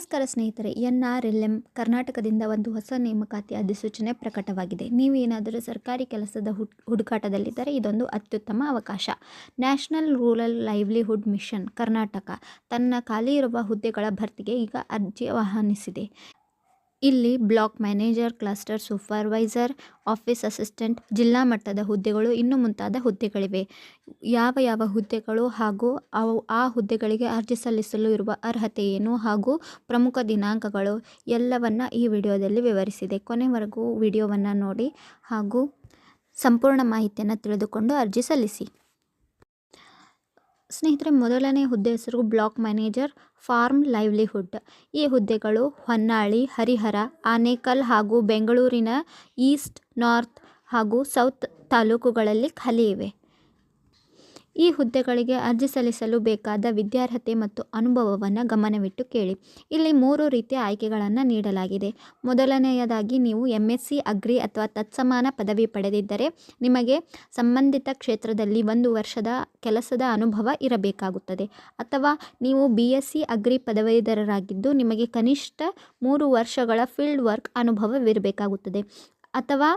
ನಮಸ್ಕಾರ ಸ್ನೇಹಿತರೆ, N R L M ಕರ್ನಾಟಕದಿಂದ ಒಂದು ಹೊಸ ನೇಮಕಾತಿ ಅಧಿಸೂಚನೆ ಪ್ರಕಟವಾಗಿದೆ. ನೀವು ಏನಾದರೂ ಸರ್ಕಾರಿ ಕೆಲಸದ ಹುಡ್, ಹುಡುಕಾಟದಲ್ಲಿದ್ದರೆ ಇದೊಂದು ಅತ್ಯುತ್ತಮ ಅವಕಾಶ. National rural livelihood mission Karnataka ತನ್ನ ಖಾಲಿ ಇರುವ ಹುದ್ದೆಗಳ ಭರ್ತಿಗೆ ಈಗ ಅರ್ಜಿ ಆಹ್ವಾನಿಸಿದೆ. ಇಲ್ಲಿ block manager, cluster, supervisor, office assistant, ಜಿಲ್ಲಾ ಮಟ್ಟದ ಹುದ್ದೆಗಳು, ಇನ್ನು ಮುಂತಾದ ಹುದ್ದೆಗಳಿವೆ. ಯಾವ ಯಾವ ಹುದ್ದೆಗಳು ಹಾಗೂ ಅವು ಆ ಹುದ್ದೆಗಳಿಗೆ ಅರ್ಜಿ ಸಲ್ಲಿಸಲು ಇರುವ ಅರ್ಹತೆ ಏನು ಹಾಗೂ ಪ್ರಮುಖ ದಿನಾಂಕಗಳು ಎಲ್ಲವನ್ನು ಈ ವಿಡಿಯೋದಲ್ಲಿ ವಿವರಿಸಿದೆ. ಕೊನೆವರೆಗೂ ವಿಡಿಯೋವನ್ನು ನೋಡಿ ಹಾಗೂ ಸಂಪೂರ್ಣ ಮಾಹಿತಿಯನ್ನು ತಿಳಿದುಕೊಂಡು ಅರ್ಜಿ ಸಲ್ಲಿಸಿ. ಸ್ನೇಹಿತರೆ, ಮೊದಲನೇ ಹುದ್ದೆ ಹೆಸರು ಬ್ಲಾಕ್ ಮ್ಯಾನೇಜರ್ ಫಾರ್ಮ್ ಲೈವ್ಲಿಹುಡ್. ಈ ಹುದ್ದೆಗಳು ಹೊನ್ನಾಳಿ, ಹರಿಹರ, ಆನೇಕಲ್ ಹಾಗೂ ಬೆಂಗಳೂರಿನ ಈಸ್ಟ್, ನಾರ್ತ್ ಹಾಗೂ ಸೌತ್ ತಾಲೂಕುಗಳಲ್ಲಿ ಖಾಲಿ ಇವೆ. ಈ ಹುದ್ದೆಗಳಿಗೆ ಅರ್ಜಿ ಸಲ್ಲಿಸಲು ಬೇಕಾದ ವಿದ್ಯಾರ್ಹತೆ ಮತ್ತು ಅನುಭವವನ್ನು ಗಮನವಿಟ್ಟು ಕೇಳಿ. ಇಲ್ಲಿ ಮೂರು ರೀತಿಯ ಆಯ್ಕೆಗಳನ್ನು ನೀಡಲಾಗಿದೆ. ಮೊದಲನೆಯದಾಗಿ ನೀವು ಎಂ ಎಸ್ ಸಿ ಅಗ್ರಿ ಅಥವಾ ತತ್ಸಮಾನ ಪದವಿ ಪಡೆದಿದ್ದರೆ ನಿಮಗೆ ಸಂಬಂಧಿತ ಕ್ಷೇತ್ರದಲ್ಲಿ ಒಂದು ವರ್ಷದ ಕೆಲಸದ ಅನುಭವ ಇರಬೇಕಾಗುತ್ತದೆ. ಅಥವಾ ನೀವು ಬಿ ಎಸ್ ಸಿ ಅಗ್ರಿ ಪದವೀಧರರಾಗಿದ್ದು ನಿಮಗೆ ಕನಿಷ್ಠ ಮೂರು ವರ್ಷಗಳ ಫೀಲ್ಡ್ ವರ್ಕ್ ಅನುಭವವಿರಬೇಕಾಗುತ್ತದೆ. ಅಥವಾ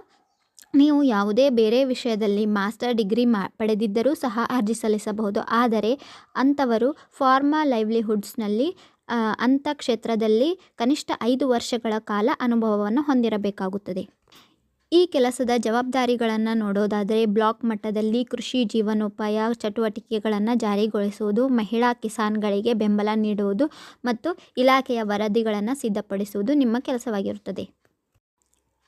ನೀವು ಯಾವುದೇ ಬೇರೆ ವಿಷಯದಲ್ಲಿ ಮಾಸ್ಟರ್ ಡಿಗ್ರಿ ಮಾ, ಪಡೆದಿದ್ದರೂ ಸಹ ಅರ್ಜಿ ಸಲ್ಲಿಸಬಹುದು. ಆದರೆ ಅಂಥವರು ಫಾರ್ಮಾ ಲೈವ್ಲಿಹುಡ್ಸ್ನಲ್ಲಿ ಅಂಥ ಕ್ಷೇತ್ರದಲ್ಲಿ ಕನಿಷ್ಠ ಐದು ವರ್ಷಗಳ ಕಾಲ ಅನುಭವವನ್ನು ಹೊಂದಿರಬೇಕಾಗುತ್ತದೆ. ಈ ಕೆಲಸದ ಜವಾಬ್ದಾರಿಗಳನ್ನು ನೋಡೋದಾದರೆ ಬ್ಲಾಕ್ ಮಟ್ಟದಲ್ಲಿ ಕೃಷಿ ಜೀವನೋಪಾಯ ಚಟುವಟಿಕೆಗಳನ್ನು ಜಾರಿಗೊಳಿಸುವುದು, ಮಹಿಳಾ ಕಿಸಾನ್ಗಳಿಗೆ ಬೆಂಬಲ ನೀಡುವುದು ಮತ್ತು ಇಲಾಖೆಯ ವರದಿಗಳನ್ನು ಸಿದ್ಧಪಡಿಸುವುದು ನಿಮ್ಮ ಕೆಲಸವಾಗಿರುತ್ತದೆ.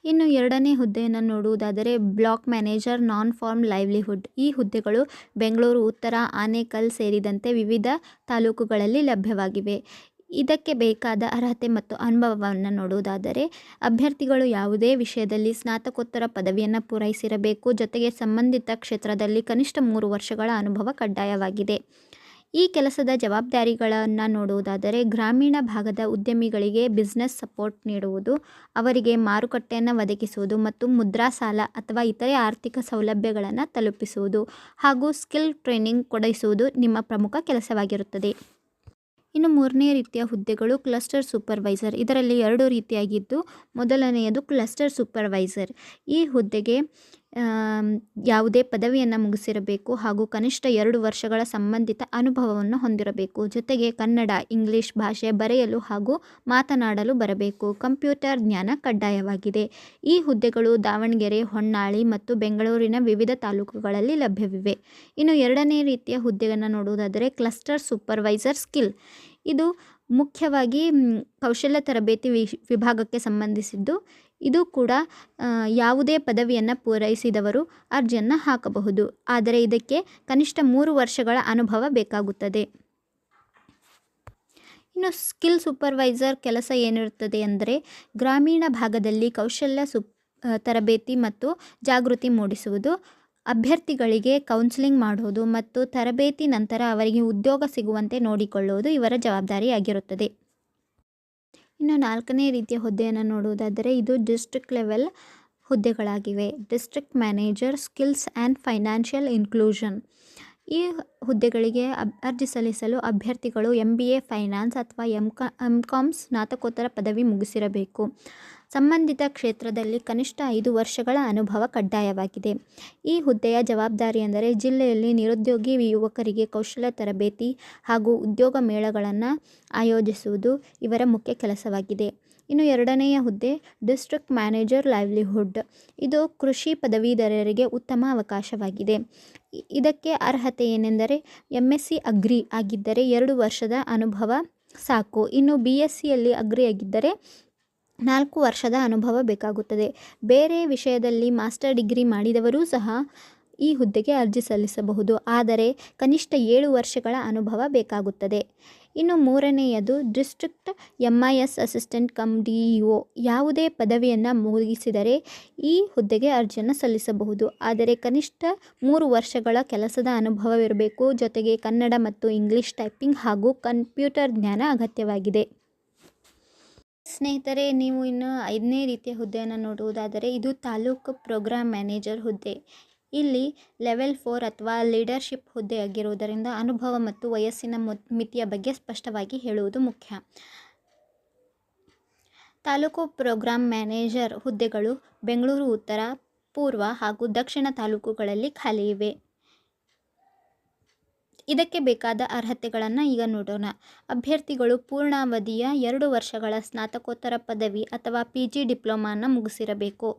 ಇನ್ನು ಎರಡನೇ ಹುದ್ದೆಯನ್ನು ನೋಡುವುದಾದರೆ block manager non farm livelihood ಈ ಹುದ್ದೆಗಳು ಬೆಂಗಳೂರು, ಉತ್ತರ, ಆನೇಕಲ್ ಸೇರಿದಂತೆ ವಿವಿಧ ತಾಲೂಕುಗಳಲ್ಲಿ ಲಭ್ಯವಾಗಿವೆ. ಇದಕ್ಕೆ ಬೇಕಾದ ಅರ್ಹತೆ ಮತ್ತು ಅನುಭವವನ್ನು ನೋಡುವುದಾದರೆ ಅಭ್ಯರ್ಥಿಗಳು ಯಾವುದೇ ವಿಷಯದಲ್ಲಿ ಸ್ನಾತಕೋತ್ತರ ಪದವಿಯನ್ನು ಪೂರೈಸಿರಬೇಕು. ಜೊತೆಗೆ ಸಂಬಂಧಿತ ಕ್ಷೇತ್ರದಲ್ಲಿ ಕನಿಷ್ಠ ಮೂರು ವರ್ಷಗಳ ಅನುಭವ ಕಡ್ಡಾಯವಾಗಿದೆ. ಈ ಕೆಲಸದ ಜವಾಬ್ದಾರಿಗಳನ್ನು ನೋಡುವುದಾದರೆ ಗ್ರಾಮೀಣ ಭಾಗದ ಉದ್ಯಮಿಗಳಿಗೆ ಬಿಸ್ನೆಸ್ ಸಪೋರ್ಟ್ ನೀಡುವುದು, ಅವರಿಗೆ ಮಾರುಕಟ್ಟೆಯನ್ನು ಒದಗಿಸುವುದು ಮತ್ತು ಮುದ್ರಾ ಸಾಲ ಅಥವಾ ಇತರೆ ಆರ್ಥಿಕ ಸೌಲಭ್ಯಗಳನ್ನು ತಲುಪಿಸುವುದು ಹಾಗೂ ಸ್ಕಿಲ್ ಟ್ರೈನಿಂಗ್ ಕೊಡಿಸುವುದು ನಿಮ್ಮ ಪ್ರಮುಖ ಕೆಲಸವಾಗಿರುತ್ತದೆ. ಇನ್ನು ಮೂರನೇ ರೀತಿಯ ಹುದ್ದೆಗಳು ಕ್ಲಸ್ಟರ್ ಸೂಪರ್ವೈಸರ್ ಇದರಲ್ಲಿ ಎರಡು ರೀತಿಯಾಗಿದ್ದು, ಮೊದಲನೆಯದು ಕ್ಲಸ್ಟರ್ ಸೂಪರ್ವೈಸರ್ ಈ ಹುದ್ದೆಗೆ ಯಾವುದೇ ಪದವಿಯನ್ನು ಮುಗಿಸಿರಬೇಕು ಹಾಗೂ ಕನಿಷ್ಠ ಎರಡು ವರ್ಷಗಳ ಸಂಬಂಧಿತ ಅನುಭವವನ್ನು ಹೊಂದಿರಬೇಕು. ಜೊತೆಗೆ ಕನ್ನಡ, ಇಂಗ್ಲಿಷ್ ಭಾಷೆ ಬರೆಯಲು ಹಾಗೂ ಮಾತನಾಡಲು ಬರಬೇಕು. ಕಂಪ್ಯೂಟರ್ ಜ್ಞಾನ ಕಡ್ಡಾಯವಾಗಿದೆ. ಈ ಹುದ್ದೆಗಳು ದಾವಣಗೆರೆ, ಹೊನ್ನಾಳಿ ಮತ್ತು ಬೆಂಗಳೂರಿನ ವಿವಿಧ ತಾಲೂಕುಗಳಲ್ಲಿ ಲಭ್ಯವಿವೆ. ಇನ್ನು ಎರಡನೇ ರೀತಿಯ ಹುದ್ದೆಯನ್ನು ನೋಡುವುದಾದರೆ ಕ್ಲಸ್ಟರ್ ಸೂಪರ್ವೈಸರ್ ಸ್ಕಿಲ್. ಇದು ಮುಖ್ಯವಾಗಿ ಕೌಶಲ್ಯ ತರಬೇತಿ ವಿಭಾಗಕ್ಕೆ ಸಂಬಂಧಿಸಿದ್ದು. ಇದು ಕೂಡ ಯಾವುದೇ ಪದವಿಯನ್ನು ಪೂರೈಸಿದವರು ಅರ್ಜಿಯನ್ನು ಹಾಕಬಹುದು. ಆದರೆ ಇದಕ್ಕೆ ಕನಿಷ್ಠ ಮೂರು ವರ್ಷಗಳ ಅನುಭವ ಬೇಕಾಗುತ್ತದೆ. ಇನ್ನು ಸ್ಕಿಲ್ ಸೂಪರ್ವೈಸರ್ ಕೆಲಸ ಏನಿರುತ್ತದೆ ಅಂದರೆ, ಗ್ರಾಮೀಣ ಭಾಗದಲ್ಲಿ ಕೌಶಲ್ಯ ಸುಪ್ ತರಬೇತಿ ಮತ್ತು ಜಾಗೃತಿ ಮೂಡಿಸುವುದು, ಅಭ್ಯರ್ಥಿಗಳಿಗೆ ಕೌನ್ಸಿಲಿಂಗ್ ಮಾಡುವುದು ಮತ್ತು ತರಬೇತಿ ನಂತರ ಅವರಿಗೆ ಉದ್ಯೋಗ ಸಿಗುವಂತೆ ನೋಡಿಕೊಳ್ಳುವುದು ಇವರ ಜವಾಬ್ದಾರಿಯಾಗಿರುತ್ತದೆ. ಇನ್ನು ನಾಲ್ಕನೇ ರೀತಿಯ ಹುದ್ದೆಯನ್ನು ನೋಡುವುದಾದರೆ ಇದು district level ಹುದ್ದೆಗಳಾಗಿವೆ. District manager, skills and financial inclusion. ಈ ಹುದ್ದೆಗಳಿಗೆ ಅರ್ಜಿ ಸಲ್ಲಿಸಲು ಅಭ್ಯರ್ಥಿಗಳು ಎಂ ಬಿ ಎ ಫೈನಾನ್ಸ್ ಅಥವಾ ಎಂ ಕಾ ಎಂ ಕಾಮ್ ಸ್ನಾತಕೋತ್ತರ ಪದವಿ ಮುಗಿಸಿರಬೇಕು. ಸಂಬಂಧಿತ ಕ್ಷೇತ್ರದಲ್ಲಿ ಕನಿಷ್ಠ ಐದು ವರ್ಷಗಳ ಅನುಭವ ಕಡ್ಡಾಯವಾಗಿದೆ. ಈ ಹುದ್ದೆಯ ಜವಾಬ್ದಾರಿ ಎಂದರೆ ಜಿಲ್ಲೆಯಲ್ಲಿ ನಿರುದ್ಯೋಗಿ ಯುವಕರಿಗೆ ಕೌಶಲ ತರಬೇತಿ ಹಾಗೂ ಉದ್ಯೋಗ ಮೇಳಗಳನ್ನು ಆಯೋಜಿಸುವುದು ಇವರ ಮುಖ್ಯ ಕೆಲಸವಾಗಿದೆ. ಇನ್ನು ಎರಡನೆಯ ಹುದ್ದೆ, ಡಿಸ್ಟ್ರಿಕ್ಟ್ ಮ್ಯಾನೇಜರ್ ಲೈವ್ಲಿಹುಡ್. ಇದು ಕೃಷಿ ಪದವೀಧರರಿಗೆ ಉತ್ತಮ ಅವಕಾಶವಾಗಿದೆ. ಇದಕ್ಕೆ ಅರ್ಹತೆ ಏನೆಂದರೆ ಎಂ ಎಸ್ ಸಿ ಅಗ್ರಿ ಆಗಿದ್ದರೆ ಎರಡು ವರ್ಷದ ಅನುಭವ ಸಾಕು. ಇನ್ನು ಬಿ ಎಸ್ ಸಿಯಲ್ಲಿ ಅಗ್ರಿ ಆಗಿದ್ದರೆ ನಾಲ್ಕು ವರ್ಷದ ಅನುಭವ ಬೇಕಾಗುತ್ತದೆ. ಬೇರೆ ವಿಷಯದಲ್ಲಿ ಮಾಸ್ಟರ್ ಡಿಗ್ರಿ ಮಾಡಿದವರೂ ಸಹ ಈ ಹುದ್ದೆಗೆ ಅರ್ಜಿ ಸಲ್ಲಿಸಬಹುದು. ಆದರೆ ಕನಿಷ್ಠ ಏಳು ವರ್ಷಗಳ ಅನುಭವ ಬೇಕಾಗುತ್ತದೆ. ಇನ್ನು ಮೂರನೆಯದು, district M I S assistant cum D E O ಯಾವುದೇ ಪದವಿಯನ್ನು ಮುಗಿಸಿದರೆ ಈ ಹುದ್ದೆಗೆ ಅರ್ಜಿಯನ್ನು ಸಲ್ಲಿಸಬಹುದು. ಆದರೆ ಕನಿಷ್ಠ ಮೂರು ವರ್ಷಗಳ ಕೆಲಸದ ಅನುಭವವಿರಬೇಕು. ಜೊತೆಗೆ ಕನ್ನಡ ಮತ್ತು ಇಂಗ್ಲೀಷ್ ಟೈಪಿಂಗ್ ಹಾಗೂ ಕಂಪ್ಯೂಟರ್ ಜ್ಞಾನ ಅಗತ್ಯವಾಗಿದೆ. ಸ್ನೇಹಿತರೆ, ನೀವು ಇನ್ನು ಐದನೇ ರೀತಿಯ ಹುದ್ದೆಯನ್ನು ನೋಡುವುದಾದರೆ, ಇದು ತಾಲೂಕು ಪ್ರೋಗ್ರಾಮ್ ಮ್ಯಾನೇಜರ್ ಹುದ್ದೆ. ಇಲ್ಲಿ ಲೆವೆಲ್ ಫೋರ್ ಅಥವಾ ಲೀಡರ್ಶಿಪ್ ಹುದ್ದೆಯಾಗಿರುವುದರಿಂದ ಅನುಭವ ಮತ್ತು ವಯಸ್ಸಿನ ಮಿತಿಯ ಬಗ್ಗೆ ಸ್ಪಷ್ಟವಾಗಿ ಹೇಳುವುದು ಮುಖ್ಯ. ತಾಲೂಕು ಪ್ರೋಗ್ರಾಂ ಮ್ಯಾನೇಜರ್ ಹುದ್ದೆಗಳು ಬೆಂಗಳೂರು, ಉತ್ತರ, ಪೂರ್ವ ಹಾಗೂ ದಕ್ಷಿಣ ತಾಲೂಕುಗಳಲ್ಲಿ ಖಾಲಿ ಇವೆ. ಇದಕ್ಕೆ ಬೇಕಾದ ಅರ್ಹತೆಗಳನ್ನು ಈಗ ನೋಡೋಣ. ಅಭ್ಯರ್ಥಿಗಳು ಪೂರ್ಣಾವಧಿಯ ಎರಡು ವರ್ಷಗಳ ಸ್ನಾತಕೋತ್ತರ ಪದವಿ ಅಥವಾ ಪಿ ಜಿ ಡಿಪ್ಲೊಮಾನ ಮುಗಿಸಿರಬೇಕು.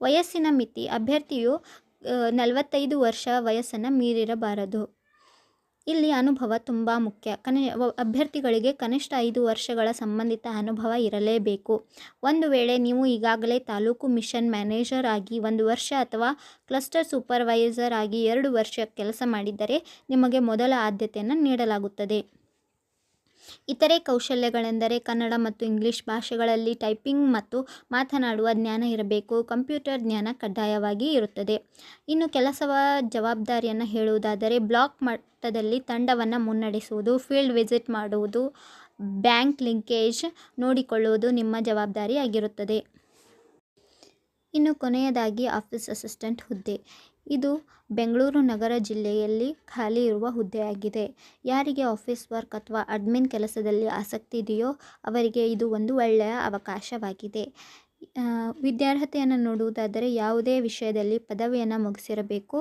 ವಯಸ್ಸಿನ ಮಿತಿ, ಅಭ್ಯರ್ಥಿಯು ನಲವತ್ತೈದು ವರ್ಷ ವಯಸ್ಸನ್ನು ಮೀರಿರಬಾರದು. ಇಲ್ಲಿ ಅನುಭವ ತುಂಬ ಮುಖ್ಯ. ಕನಿ ಅಭ್ಯರ್ಥಿಗಳಿಗೆ ಕನಿಷ್ಠ ಐದು ವರ್ಷಗಳ ಸಂಬಂಧಿತ ಅನುಭವ ಇರಲೇಬೇಕು. ಒಂದು ವೇಳೆ ನೀವು ಈಗಾಗಲೇ ತಾಲೂಕು ಮಿಷನ್ ಮ್ಯಾನೇಜರ್ ಆಗಿ ಒಂದು ವರ್ಷ ಅಥವಾ ಕ್ಲಸ್ಟರ್ ಸೂಪರ್ವೈಸರ್ ಆಗಿ ಎರಡು ವರ್ಷ ಕೆಲಸ ಮಾಡಿದ್ದರೆ ನಿಮಗೆ ಮೊದಲ ಆದ್ಯತೆಯನ್ನು ನೀಡಲಾಗುತ್ತದೆ. ಇತರೆ ಕೌಶಲ್ಯಗಳೆಂದರೆ ಕನ್ನಡ ಮತ್ತು ಇಂಗ್ಲಿಷ್ ಭಾಷೆಗಳಲ್ಲಿ ಟೈಪಿಂಗ್ ಮತ್ತು ಮಾತನಾಡುವ ಜ್ಞಾನ ಇರಬೇಕು. ಕಂಪ್ಯೂಟರ್ ಜ್ಞಾನ ಕಡ್ಡಾಯವಾಗಿ ಇರುತ್ತದೆ. ಇನ್ನು ಕೆಲಸವ ಜವಾಬ್ದಾರಿಯನ್ನು ಹೇಳುವುದಾದರೆ ಬ್ಲಾಕ್ ಮಟ್ಟದಲ್ಲಿ ತಂಡವನ್ನು ಮುನ್ನಡೆಸುವುದು, ಫೀಲ್ಡ್ ವಿಸಿಟ್ ಮಾಡುವುದು, ಬ್ಯಾಂಕ್ ಲಿಂಕೇಜ್ ನೋಡಿಕೊಳ್ಳುವುದು ನಿಮ್ಮ ಜವಾಬ್ದಾರಿಯಾಗಿರುತ್ತದೆ. ಇನ್ನು ಕೊನೆಯದಾಗಿ ಆಫೀಸ್ ಅಸಿಸ್ಟೆಂಟ್ ಹುದ್ದೆ. ಇದು ಬೆಂಗಳೂರು ನಗರ ಜಿಲ್ಲೆಯಲ್ಲಿ ಖಾಲಿ ಇರುವ ಹುದ್ದೆಯಾಗಿದೆ. ಯಾರಿಗೆ ಆಫೀಸ್ ವರ್ಕ್ ಅಥವಾ ಅಡ್ಮಿನ್ ಕೆಲಸದಲ್ಲಿ ಆಸಕ್ತಿ ಇದೆಯೋ ಅವರಿಗೆ ಇದು ಒಂದು ಒಳ್ಳೆಯ ಅವಕಾಶವಾಗಿದೆ. ವಿದ್ಯಾರ್ಹತೆಯನ್ನು ನೋಡುವುದಾದರೆ ಯಾವುದೇ ವಿಷಯದಲ್ಲಿ ಪದವಿಯನ್ನು ಮುಗಿಸಿರಬೇಕು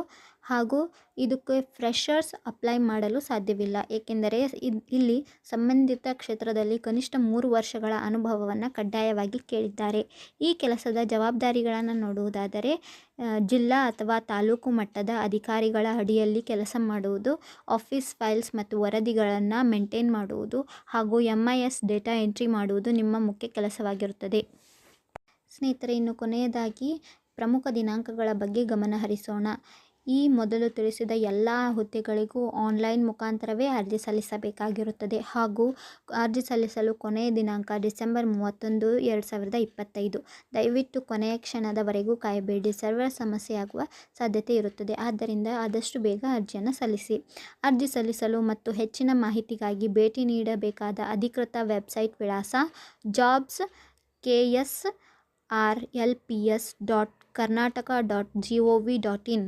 ಹಾಗೂ ಇದಕ್ಕೆ ಫ್ರೆಷರ್ಸ್ ಅಪ್ಲೈ ಮಾಡಲು ಸಾಧ್ಯವಿಲ್ಲ. ಏಕೆಂದರೆ ಇಲ್ಲಿ ಸಂಬಂಧಿತ ಕ್ಷೇತ್ರದಲ್ಲಿ ಕನಿಷ್ಠ ಮೂರು ವರ್ಷಗಳ ಅನುಭವವನ್ನು ಕಡ್ಡಾಯವಾಗಿ ಕೇಳಿದ್ದಾರೆ. ಈ ಕೆಲಸದ ಜವಾಬ್ದಾರಿಗಳನ್ನು ನೋಡುವುದಾದರೆ ಜಿಲ್ಲಾ ಅಥವಾ ತಾಲೂಕು ಮಟ್ಟದ ಅಧಿಕಾರಿಗಳ ಅಡಿಯಲ್ಲಿ ಕೆಲಸ ಮಾಡುವುದು ಆಫೀಸ್ ಫೈಲ್ಸ್ ಮತ್ತು ವರದಿಗಳನ್ನು ಮೇಂಟೈನ್ ಮಾಡುವುದು ಹಾಗೂ M I S data entry ಮಾಡುವುದು ನಿಮ್ಮ ಮುಖ್ಯ ಕೆಲಸವಾಗಿರುತ್ತದೆ. ಸ್ನೇಹಿತರೆ, ಇನ್ನು ಕೊನೆಯದಾಗಿ ಪ್ರಮುಖ ದಿನಾಂಕಗಳ ಬಗ್ಗೆ ಗಮನ ಹರಿಸೋಣ. ಈ ಮೊದಲು ತಿಳಿಸಿದ ಎಲ್ಲ ಹುದ್ದೆಗಳಿಗೂ ಆನ್ಲೈನ್ ಮುಖಾಂತರವೇ ಅರ್ಜಿ ಸಲ್ಲಿಸಬೇಕಾಗಿರುತ್ತದೆ ಹಾಗೂ ಅರ್ಜಿ ಸಲ್ಲಿಸಲು ಕೊನೆಯ ದಿನಾಂಕ ಡಿಸೆಂಬರ್ ಮೂವತ್ತೊಂದು, ಎರಡು ಸಾವಿರದ ಇಪ್ಪತ್ತೈದು. ದಯವಿಟ್ಟು ಕೊನೆಯ ಕ್ಷಣದವರೆಗೂ ಕಾಯಬೇಡಿ. ಸರ್ವರ್ ಸಮಸ್ಯೆಯಾಗುವ ಸಾಧ್ಯತೆ ಇರುತ್ತದೆ. ಆದ್ದರಿಂದ ಆದಷ್ಟು ಬೇಗ ಅರ್ಜಿಯನ್ನು ಸಲ್ಲಿಸಿ. ಅರ್ಜಿ ಸಲ್ಲಿಸಲು ಮತ್ತು ಹೆಚ್ಚಿನ ಮಾಹಿತಿಗಾಗಿ ಭೇಟಿ ನೀಡಬೇಕಾದ ಅಧಿಕೃತ ವೆಬ್ಸೈಟ್ ವಿಳಾಸ jobs K S R L P S dot Karnataka dot G O V dot in.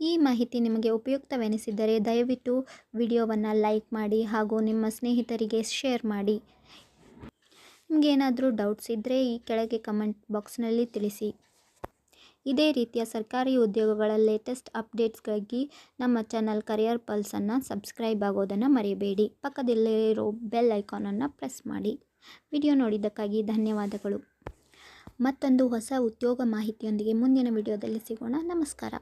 ಈ ಮಾಹಿತಿ ನಿಮಗೆ ಉಪಯುಕ್ತವೆನಿಸಿದರೆ ದಯವಿಟ್ಟು ವಿಡಿಯೋವನ್ನು ಲೈಕ್ ಮಾಡಿ ಹಾಗೂ ನಿಮ್ಮ ಸ್ನೇಹಿತರಿಗೆ ಶೇರ್ ಮಾಡಿ. ನಿಮಗೇನಾದರೂ ಡೌಟ್ಸ್ ಇದ್ದರೆ ಈ ಕೆಳಗೆ ಕಮೆಂಟ್ ಬಾಕ್ಸ್ನಲ್ಲಿ ತಿಳಿಸಿ. ಇದೇ ರೀತಿಯ ಸರ್ಕಾರಿ ಉದ್ಯೋಗಗಳ ಲೇಟೆಸ್ಟ್ ಅಪ್ಡೇಟ್ಸ್ಗಾಗಿ ನಮ್ಮ ಚಾನಲ್ ಕರಿಯರ್ ಪಲ್ಸನ್ನು ಸಬ್ಸ್ಕ್ರೈಬ್ ಆಗೋದನ್ನು ಮರೆಯಬೇಡಿ ಪಕ್ಕದಲ್ಲಿರೋ ಬೆಲ್ ಐಕಾನನ್ನು ಪ್ರೆಸ್ ಮಾಡಿ. ವಿಡಿಯೋ ನೋಡಿದ್ದಕ್ಕಾಗಿ ಧನ್ಯವಾದಗಳು. ಮತ್ತೊಂದು ಹೊಸ ಉದ್ಯೋಗ ಮಾಹಿತಿಯೊಂದಿಗೆ ಮುಂದಿನ ವಿಡಿಯೋದಲ್ಲಿ ಸಿಗೋಣ. ನಮಸ್ಕಾರ.